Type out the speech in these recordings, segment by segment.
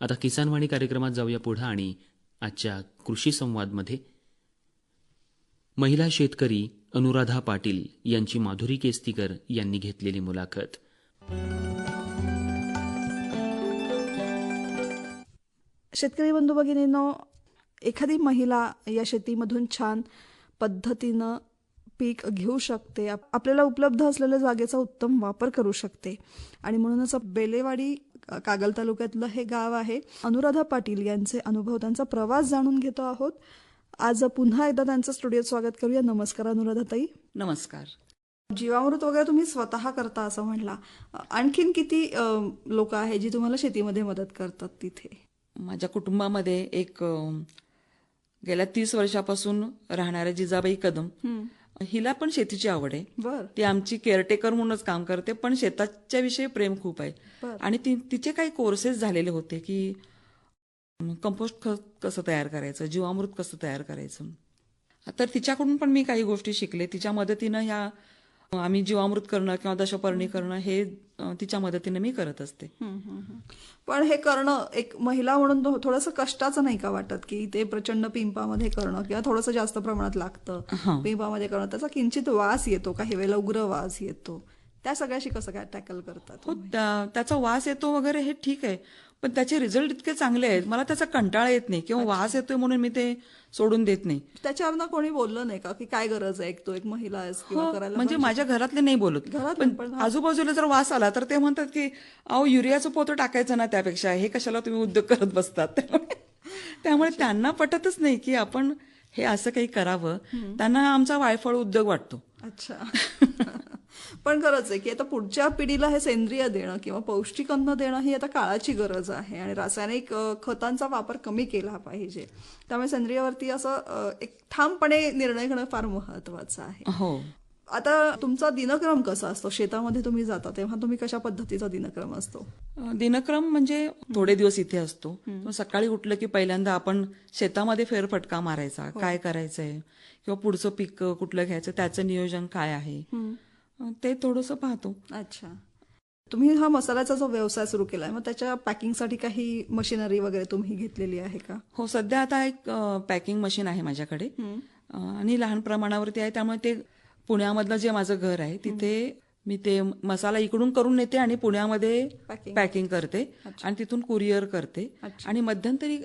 आता किसानवाणी कार्यक्रमात जाऊया पुढं आणि आजच्या कृषी संवादमध्ये. महिला शेतकरी अनुराधा पाटील यांची माधुरी केस्तीकर यांनी घेतलेली मुलाखत. शेतकरी बंधू भगिनींनो एखादी महिला या शेतीमधून छान पद्धतीनं पीक घेऊ शकते. आप- आपल्याला उपलब्ध असलेल्या जागेचा उत्तम वापर करू शकते. आणि म्हणूनच बेलेवाडी कागल तालुक्यातलं हे गाव आहे. अनुराधा पाटील यांचे अनुभव त्यांचा प्रवास जाणून घेतो आहोत. आज पुन्हा एकदा त्यांचं स्टुडिओत स्वागत करूया. नमस्कार अनुराधा ताई. नमस्कार. जीवामृत वगैरे तुम्ही स्वतः करता असं म्हणला. अ, आणखीन किती लोक आहे जी तुम्हाला शेतीमध्ये मदत करतात तिथे? माझ्या कुटुंबामध्ये एक गेल्या तीस वर्षापासून राहणाऱ्या जिजाबाई कदम. हिला पण शेतीची आवड आहे. ती आमची केअरटेकर म्हणूनच काम करते पण शेताच्या विषयी प्रेम खूप आहे. आणि ती तिचे काही कोर्सेस झालेले होते की कंपोस्ट खत कसं तयार करायचं जीवामृत कसं तयार करायचं. तर तिच्याकडून पण मी काही गोष्टी शिकले. तिच्या मदतीनं ह्या आम्ही जीवामृत करणं किंवा दशपर्णी करणं हे तिच्या मदतीने मी करत असते. पण हे करणं एक महिला म्हणून थोडंसं कष्टाचं नाही का वाटत की ते प्रचंड पिंपामध्ये करणं किंवा थोडंसं जास्त प्रमाणात लागतं. पिंपामध्ये करणं त्याचा किंचित वास येतो काही वेळेला उग्र वास येतो त्या सगळ्याशी कसं काय टॅकल करतात? हो त्या- त्याचा वास येतो वगैरे हे ठीक आहे. पण त्याचे रिझल्ट इतके चांगले आहेत. मला त्याचा कंटाळा येत नाही किंवा वास येतोय म्हणून मी ते सोडून देत नाही. त्याच्यावर कोणी बोललं नाही का की काय गरज आहे एक तो एक महिला आहेस किंवा हो, म्हणजे माझ्या घरातले नाही बोलत. पण आजूबाजूला जर वास आला तर ते म्हणतात की अहो युरियाचं पोतं टाकायचं ना त्यापेक्षा. हे कशाला तुम्ही उद्योग करत बसतात? त्यामुळे त्यांना पटतच नाही की आपण हे असं काही करावं. त्यांना आमचा वायफळ उद्योग वाटतो. अच्छा. पण खरंच आहे की आता पुढच्या पिढीला हे सेंद्रिय देणं किंवा पौष्टिक अन्न देणं ही आता काळाची गरज आहे आणि रासायनिक खतांचा वापर कमी केला पाहिजे. त्यामुळे सेंद्रियवरती असं एक ठामपणे निर्णय घेणं फार महत्वाचं आहे. हो. आता तुमचा दिनक्रम कसा असतो? शेतामध्ये तुम्ही जाता तेव्हा तुम्ही कशा पद्धतीचा दिनक्रम असतो? दिनक्रम म्हणजे थोडे दिवस इथे असतो. सकाळी उठलं की पहिल्यांदा आपण शेतामध्ये फेरफटका मारायचा. काय करायचंय? किंवा पुढचं पीक कुठलं घ्यायचं? त्याचं नियोजन काय आहे? ते थोडंसं पाहतो. अच्छा. तुम्ही हा मसाल्याचा जो व्यवसाय सुरू केलाय मग त्याच्या पॅकिंगसाठी काही मशिनरी वगैरे तुम्ही घेतलेली आहे का? हो सध्या आता एक पॅकिंग मशीन आहे माझ्याकडे. आणि लहान प्रमाणावरती आहे त्यामुळे ते पुण्यामधलं जे माझं घर आहे तिथे मी ते मसाला इकडून करून नेते आणि पुण्यामध्ये. पॅकिंग करते आणि तिथून कुरिअर करते. आणि मध्यंतरी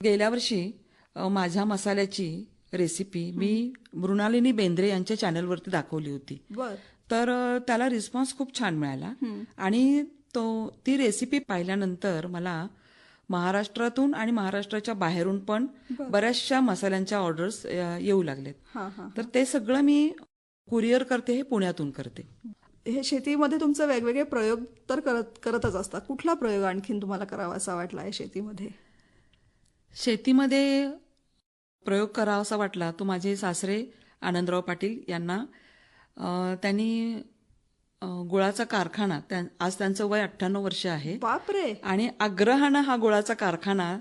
गेल्या वर्षी माझ्या मसाल्याची रेसिपी मी मृणालिनी बेंद्रे यांच्या चॅनलवरती दाखवली होती. तर त्याला रिस्पॉन्स खूप छान मिळाला. आणि तो ती रेसिपी पाहिल्यानंतर मला महाराष्ट्रातून आणि महाराष्ट्राच्या बाहेरून पण बऱ्याचशा मसाल्यांच्या ऑर्डर्स येऊ लागलेत. तर ते सगळं मी कुरिअर करते हे पुण्यातून करते. हे शेतीमध्ये तुमचे वेगवेगळे प्रयोग तर करत करतच असतात. कुठला प्रयोग आणखीन तुम्हाला करावा असा वाटला आहे शेतीमध्ये? शेतीमध्ये प्रयोग करावा असा वाटला तो माझे सासरे आनंदराव पाटील यांना त्यांनी गुळाचा कारखाना त्या- आज त्यांचं वय अठ्ठ्याण्णव वर्ष आहे. बापरे! आणि आग्रहानं हा गुळाचा कारखाना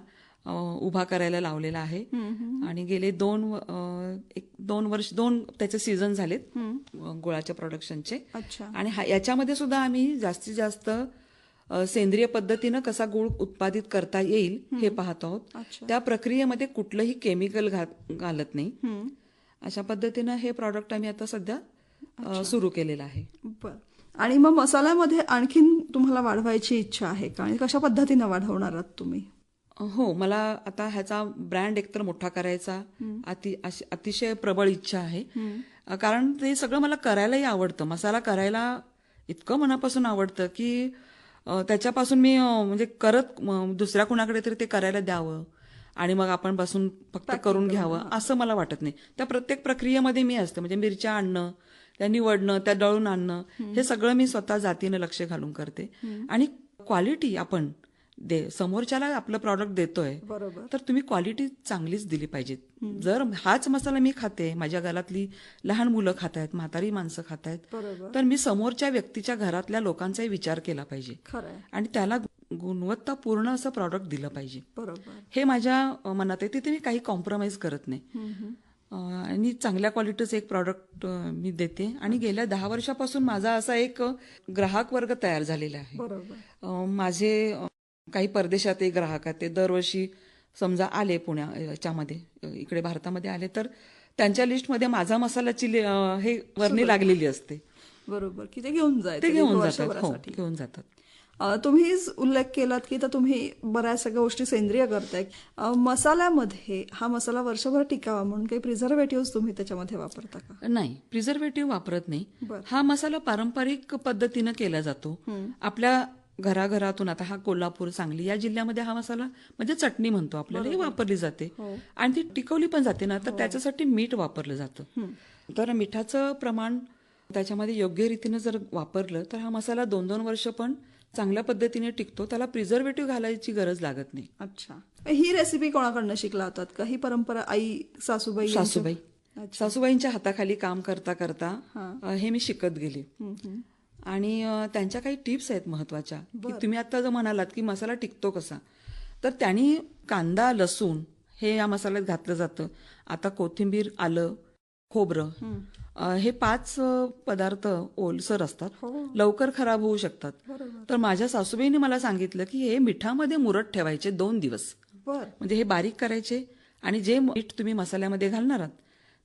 उभा करायला लावलेला आहे. आणि गेले दोन एक दोन वर्ष दोन त्याचे सीझन झालेत गुळाच्या प्रोडक्शनचे अच्छा. आणि याच्यामध्ये सुद्धा आम्ही जास्तीत जास्त सेंद्रिय पद्धतीनं कसा गुळ उत्पादित करता येईल हे पाहत आहोत. त्या प्रक्रियेमध्ये कुठलंही केमिकल घालत नाही. अशा पद्धतीनं हे प्रॉडक्ट आम्ही आता सध्या सुरू केलेलं आहे. बर. आणि मग मसाल्यामध्ये आणखीन तुम्हाला वाढवायची इच्छा आहे का? आणि कशा पद्धतीने वाढवणार आहात तुम्ही? हो मला आता ह्याचा ब्रँड एकतर मोठा करायचा अति अतिशय प्रबळ इच्छा आहे. कारण ते सगळं मला करायलाही आवडतं. मसाला करायला इतकं मनापासून आवडतं की त्याच्यापासून मी म्हणजे करत दुसऱ्या कुणाकडे तरी ते करायला द्यावं. आणि मग आपण बसून फक्त करून घ्यावं असं मला वाटत नाही. त्या प्रत्येक प्रक्रियेमध्ये मी असते. म्हणजे मिरच्या आणणं त्या निवडणं त्या दळून आणणं हे सगळं मी स्वतः जातीनं लक्ष घालून करते. आणि क्वालिटी आपण दे समोरच्याला आपलं प्रॉडक्ट देतोय बरोबर. तर तुम्ही क्वालिटी चांगलीच दिली पाहिजेत. जर हाच मसाला मी खाते माझ्या घरातली लहान मुलं खात आहेत म्हातारी माणसं खात आहेत तर मी समोरच्या व्यक्तीच्या घरातल्या लोकांचाही विचार केला पाहिजे. आणि त्याला गुणवत्तापूर्ण असं प्रॉडक्ट दिलं पाहिजे. बरोबर. हे माझ्या मनात आहे तिथे मी काही कॉम्प्रोमाइज करत नाही. आणि चांगल्या क्वालिटीचं एक प्रॉडक्ट मी देते. आणि गेल्या दहा वर्षापासून माझा असा एक ग्राहक वर्ग तयार झालेला आहे. माझे काही परदेशातही ग्राहक आहेत ते दरवर्षी समजा आले पुण्या याच्यामध्ये इकडे भारतामध्ये आले तर त्यांच्या लिस्टमध्ये माझा अ, हे वर्णी लागलेली असते. बरोबर की ते घेऊन जायचं ते घेऊन जातात हो. घेऊन जातात. अ, तुम्हीच उल्लेख केलात की तर तुम्ही बऱ्याच सगळ्या गोष्टी सेंद्रिय करताय. मसाल्यामध्ये हा मसाला वर्षभर टिकावा म्हणून काही प्रिझर्वेटिव्ह तुम्ही त्याच्यामध्ये वापरता का? नाही प्रिझर्वेटिव्ह वापरत नाही. हा मसाला पारंपरिक पद्धतीनं केला जातो. आपल्या घराघरातून आता हा कोल्हापूर सांगली या जिल्ह्यामध्ये हा मसाला म्हणजे चटणी म्हणतो आपल्याला ही वापरली जाते. आणि ती टिकवली पण जाते ना तर त्याच्यासाठी मीठ वापरलं जातं. तर मिठाचं प्रमाण त्याच्यामध्ये योग्य रीतीनं जर वापरलं तर हा मसाला दोन दोन वर्ष पण चांगल्या पद्धतीने टिकतो. त्याला प्रिझर्वेटिव्ह घालायची गरज लागत नाही. अच्छा. ही रेसिपी कोणाकडनं शिकला होतात का? ही परंपरा आई सासूबाई सासूबाई. सासूबाईंच्या हाताखाली काम करता करता हे मी शिकत गेले. आणि त्यांच्या काही टिप्स आहेत महत्त्वाच्या की तुम्ही आता जर म्हणालात की मसाला टिकतो कसा तर त्यांनी कांदा लसूण हे या मसाल्यात घातलं जातं. आता कोथिंबीर आलं खोबरं हे. पाच पदार्थ ओलसर असतात. लवकर खराब होऊ शकतात. तर माझ्या सासूबाईंनी मला सांगितलं की हे मिठामध्ये मुरत ठेवायचे दोन दिवस. म्हणजे हे बारीक करायचे आणि जे मीठ तुम्ही मसाल्यामध्ये घालणार आहात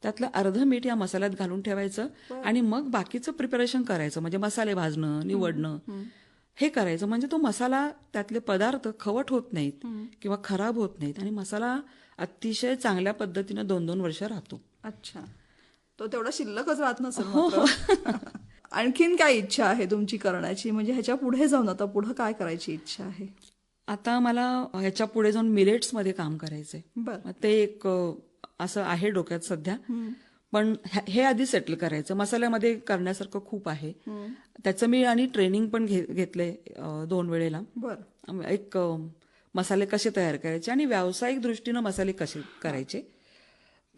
त्यातलं अर्ध मीठ या मसाल्यात घालून ठेवायचं आणि मग बाकीचं प्रिपरेशन करायचं. म्हणजे मसाले भाजणं निवडणं हे करायचं. म्हणजे तो मसाला त्यातले पदार्थ खवट होत नाहीत किंवा खराब होत नाहीत आणि मसाला अतिशय चांगल्या पद्धतीनं दोन दोन वर्ष राहतो. अच्छा. तो तेवढा शिल्लकच राहत नसेल मात्र. आणखीन काय इच्छा आहे तुमची करण्याची? म्हणजे ह्याच्या पुढे जाऊन आता पुढे काय करायची इच्छा आहे? आता मला ह्याच्या पुढे जाऊन मिलेट्समध्ये काम करायचंय. ते एक असं आहे डोक्यात सध्या. पण हे आधी सेटल करायचं. मसाल्यामध्ये करण्यासारखं खूप आहे. त्याचं मी आणि ट्रेनिंग पण घे- घेतलंय अ, दोन वेळेला. एक मसाले कसे तयार करायचे आणि व्यावसायिक दृष्टीनं मसाले कसे करायचे.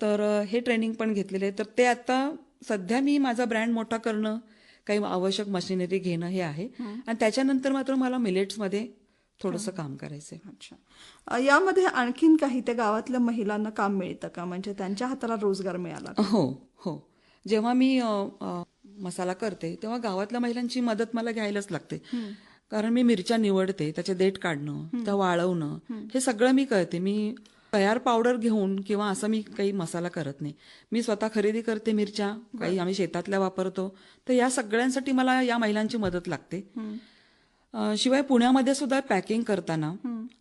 तर हे ट्रेनिंग पण घेतलेले आहे. तर ते आता सध्या मी माझा ब्रँड मोठा करणं काही आवश्यक मशिनरी घेणं हे आहे. आणि त्याच्यानंतर मात्र मला मिलेट्समध्ये थोडंसं काम करायचंय. अच्छा. यामध्ये आणखीन काही त्या गावातल्या महिलांना काम मिळतं का? म्हणजे त्यांच्या हाताला रोजगार मिळाला? हो हो. जेव्हा मी मसाला करते तेव्हा गावातल्या महिलांची मदत मला घ्यायलाच लागते. कारण मी मिरच्या निवडते त्याचे देठ काढणं त्या वाळवणं हे. सगळं मी करते. मी तयार पावडर घेऊन किंवा असं मी काही मसाला करत नाही. मी स्वतः खरेदी करते मिरच्या काही आम्ही शेतातल्या वापरतो. तर या सगळ्यांसाठी मला या महिलांची मदत लागते. शिवाय पुण्यामध्ये सुद्धा पॅकिंग करताना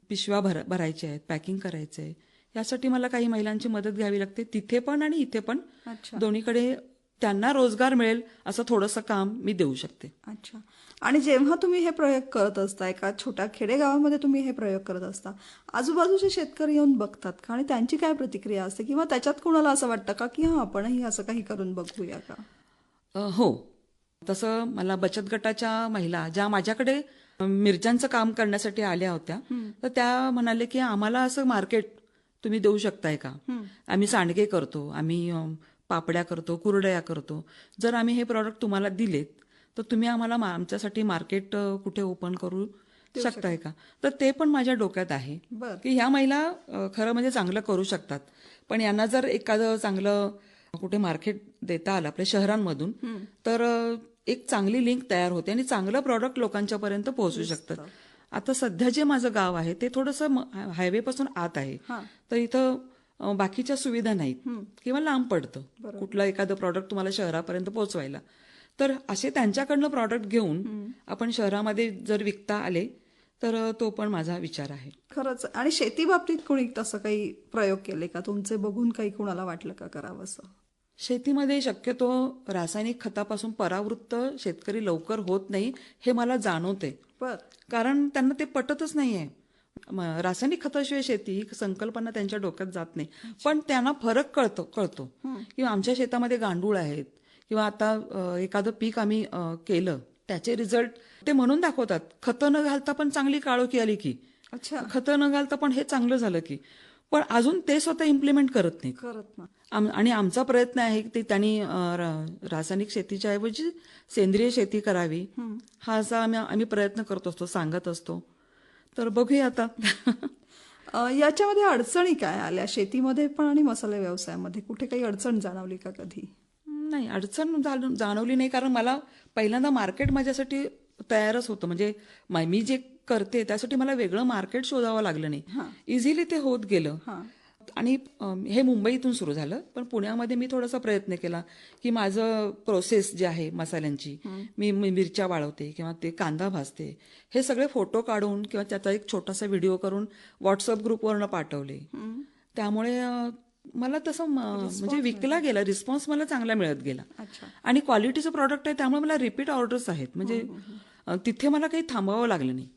पिशव्या भर भरायच्या आहेत पॅकिंग करायचं आहे यासाठी मला काही महिलांची मदत घ्यावी लागते. तिथे पण आणि इथे पण दोन्हीकडे त्यांना रोजगार मिळेल असं थोडंसं काम मी देऊ शकते. अच्छा. आणि जेव्हा तुम्ही हे प्रयोग करत असता एका छोट्या खेडेगावामध्ये तुम्ही हे प्रयोग करत असता आजूबाजूचे शेतकरी येऊन बघतात का? आणि त्यांची काय प्रतिक्रिया असते? किंवा त्याच्यात कोणाला असं वाटतं का की हा आपणही असं काही करून बघूया का? हो. तसं मला बचत गटाच्या महिला ज्या माझ्याकडे मिरच्यांचं काम करण्यासाठी आल्या होत्या तर त्या म्हणाले की आम्हाला असं मार्केट तुम्ही देऊ शकताय का? आम्ही सांडगे करतो आम्ही पापड्या करतो कुरडया करतो. जर आम्ही हे प्रॉडक्ट तुम्हाला दिलेत तर तुम्ही आम्हाला आमच्यासाठी मार्केट कुठे ओपन करू शकताय का? तर ते पण माझ्या डोक्यात आहे की ह्या महिला खरं म्हणजे चांगलं करू शकतात. पण यांना जर एखादं चांगलं कुठे मार्केट देता आलं आपल्या शहरांमधून तर एक चांगली लिंक तयार होते आणि चांगलं प्रॉडक्ट लोकांच्या पर्यंत पोहोचू शकतं. आता सध्या जे माझं गाव आहे ते थोडंसं हायवे पासून आत आहे. तर इथं बाकीच्या सुविधा नाहीत. किंवा लांब पडतं. कुठलं एखादं प्रॉडक्ट तुम्हाला शहरापर्यंत पोहोचवायला. तर असे त्यांच्याकडनं प्रॉडक्ट घेऊन आपण शहरामध्ये जर विकता आले तर तो पण माझा विचार आहे. खरंच. आणि शेती बाबतीत कोणी तसं काही प्रयोग केले का? तुमचे बघून काही कोणाला वाटलं का करावं असं? शेतीमध्ये शक्यतो रासायनिक खतापासून परावृत्त शेतकरी लवकर होत नाही हे मला जाणवते. कारण त्यांना ते पटतच नाहीये. रासायनिक खताशिवाय शेती ही संकल्पना त्यांच्या डोक्यात जात नाही. पण त्यांना फरक कळतो कळतो. किंवा आमच्या शेतामध्ये गांडूळ आहेत किंवा आता एखादं पीक आम्ही केलं त्याचे रिझल्ट ते म्हणून दाखवतात. खतं न घालता पण चांगली काळोखी आली की. अच्छा. खतं न घालता पण हे चांगलं झालं की. पण अजून ते स्वतः इम्प्लिमेंट करत नाहीत. करत ना आम- आणि आमचा प्रयत्न आहे की त्यांनी रासायनिक शेतीच्या ऐवजी सेंद्रिय शेती करावी. हा असा आम्ही आम्ही प्रयत्न करत असतो सांगत असतो. तर बघूया आता. याच्यामध्ये अडचणी काय आल्या? शेतीमध्ये पण आणि मसाले व्यवसायामध्ये कुठे काही अडचण जाणवली का कधी? नाही अडचण जाण- जाणवली नाही. कारण मला पहिल्यांदा मार्केट माझ्यासाठी तयारच होतं. म्हणजे मी जे करते त्यासाठी मला वेगळं मार्केट शोधावं लागलं नाही. इझिली ते होत गेलं. आणि हे मुंबईतून सुरू झालं. पण पुण्यामध्ये मी थोडासा प्रयत्न केला की माझं प्रोसेस जे आहे मसाल्यांची मी मिरच्या वाळवते किंवा ते कांदा भाजते हे सगळे फोटो काढून किंवा त्याचा एक छोटासा व्हिडिओ करून व्हॉट्सअप ग्रुपवरनं पाठवले. त्यामुळे मला तसं म्हणजे विकला गेला रिस्पॉन्स मला चांगला मिळत गेला. आणि क्वालिटीचं प्रॉडक्ट आहे त्यामुळे मला रिपीट ऑर्डर्स आहेत. म्हणजे तिथे मला काही थांबावं लागलं नाही.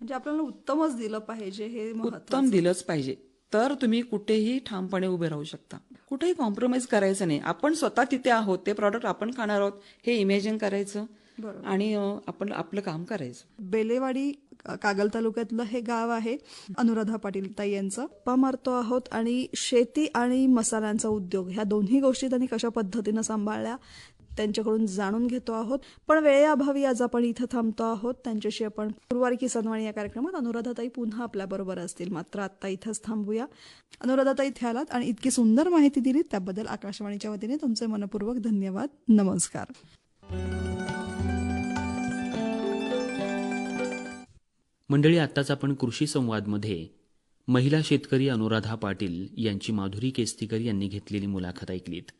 म्हणजे आपल्याला उत्तमच दिलं पाहिजे हे उत्तम दिलंच पाहिजे. तर तुम्ही कुठेही ठामपणे उभे राहू शकता. कुठेही कॉम्प्रोमाइज करायचं नाही. आपण स्वतः तिथे आहोत ते प्रॉडक्ट आपण खाणार आहोत हे इमॅजिन करायचं आणि आपण आपलं काम करायचं. बेलेवाडी कागल तालुक्यातलं हे गाव आहे अनुराधा पाटील ताई यांचं. गप्पा मारतो आहोत आणि शेती आणि मसाल्यांचा उद्योग ह्या दोन्ही गोष्टी त्यांनी कशा पद्धतीनं सांभाळल्या त्यांच्याकडून जाणून घेतो आहोत. पण वेळेअभावी आज आपण इथं थांबतो आहोत. त्यांच्याशी आपण गुरुवारी किसनवाणी या कार्यक्रमात अनुराधाताई पुन्हा आपल्या बरोबर असतील. मात्र आता इथंच थांबूया. अनुराधाताई इथे आलात आणि इतकी सुंदर माहिती दिली त्याबद्दल आकाशवाणीच्या वतीने तुमचे मनपूर्वक धन्यवाद. नमस्कार. मंडळी आत्ताच आपण कृषी संवादमध्ये महिला शेतकरी अनुराधा पाटील यांची माधुरी केस्तीकर यांनी घेतलेली मुलाखत ऐकलीत.